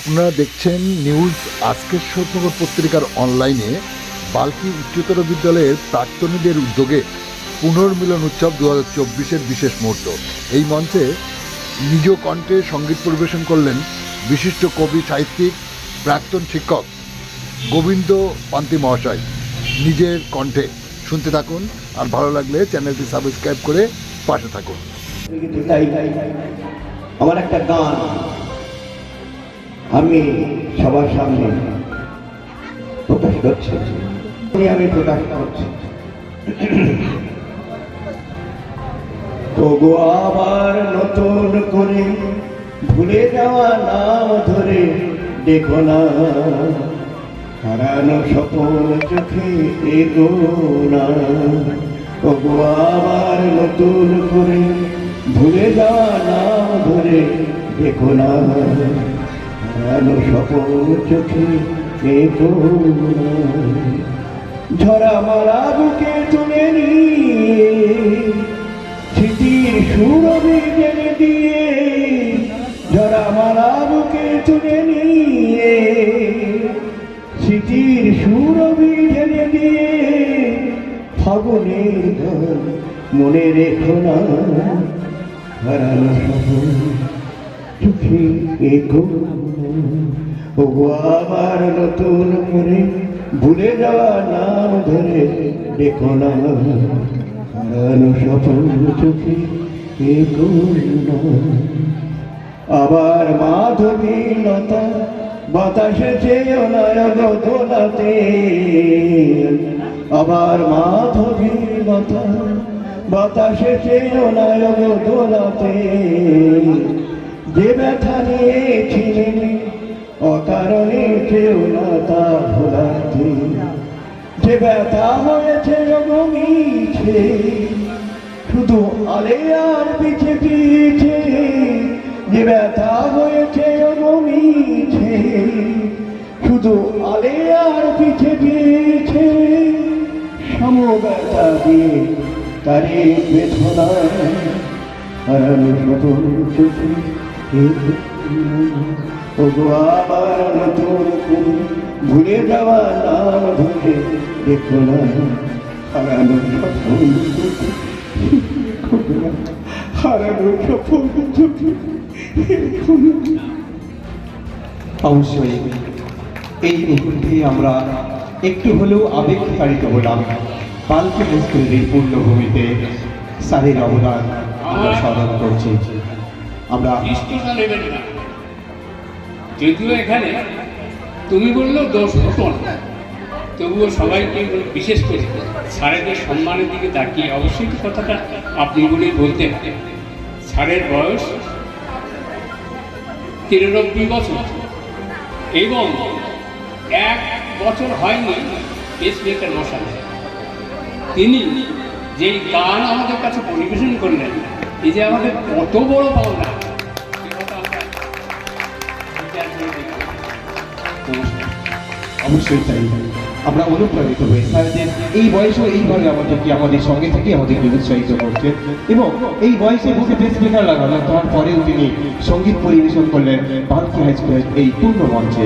আপনারা দেখছেন নিউজ আজকের শোধনগর পত্রিকার অনলাইনে বাল্কি উচ্চতর বিদ্যালয়ের প্রাক্তনীদের উদ্যোগে পুনর্মিলন উৎসব দু হাজার বিশেষ মুহূর্ত। এই মঞ্চে নিজ কণ্ঠে সংগীত পরিবেশন করলেন বিশিষ্ট কবি, সাহিত্যিক, প্রাক্তন শিক্ষক গোবিন্দ পান্তি মহাশয়। নিজের কণ্ঠে শুনতে থাকুন আর ভালো লাগলে চ্যানেলটি সাবস্ক্রাইব করে পাশে থাকুন। আমার একটা গান। আমি সবার সামনে প্রকাশ করছি আমি প্রকাশ করছি তবু আবার নতুন করে ভুলে যাওয়া নাম ধরে দেখো না। হারানো স্বপন চোখে এগো না। তবু আবার নতুন করে ভুলে যাওয়া নাম ধরে দেখো না। হারানো স্বপন চোখে না ঝরা মারা বুকে তুলে নিয়ে স্মৃতির সুরভি জেনে দিয়ে, ঝরা মারা বুকে তুলে নিয়ে স্মৃতির সুরভি জেনে দিয়ে, ফাগুনের গান মনে রেখো না। হারানো সফল চোখে এগো। ও আবার নতুন করে ভুলে যাওয়া নাম ধরে দেখো না সফল চোখে আবার মাধবী লতা বাতাসে চেয়েও দোলাতে আবার মাধবী লতা বাতাসে চেয়েও দোলাতে যে ব্যথা নিয়েছিলেন অকারণে কেউ না তা ভোলাতে। যে ব্যথা হয়েছে মিছে শুধু আলে আর পিছে পিছে যে ব্যথা হয়েছে মিছে শুধু আলে আর পিছে পিছে সম ব্যথা দিয়ে তারে বেদনা হারানো সতর চোখে ভুলে যাওয়া নাম ধরে দেখো না হারানো হারানো না। অবশ্যই, এই মুহূর্তে আমরা একটু হলেও আবেগ তাড়িত হলাম পালকে মুস্কুলের এই পূর্ণভূমিতে স্যারের অবদান আমরা স্মরণ করছি আমরা নেবেন না যদিও এখানে তুমি বললেও দোষ হতো তবুও সবাইকে বিশেষ করে স্যারেদের সম্মানের দিকে তাকিয়ে অবশ্যই কথাটা আপনি বলেই বলতে হবে স্যারের বয়স তিরানব্বই বছর এবং এক বছর হয়নি পেসমেকার মশাই তিনি যেই গান আমাদের কাছে পরিবেশন করলেন, এই যে আমাদের কত বড় পাওনা অবশ্যই চাই আমরা অনুপ্রাণিত হয়ে স্যারদের এই বয়সেও এইভাবে আমাদেরকে আমাদের সঙ্গে থেকে আমাদেরকে উৎসাহিত করছেন এবং এই বয়সে বুকে বেশ বেকার লাগানো তারপরেও তিনি সংগীত পরিবেশন করলেন বালকি হাই স্কুলের এই পূর্ণ মঞ্চে।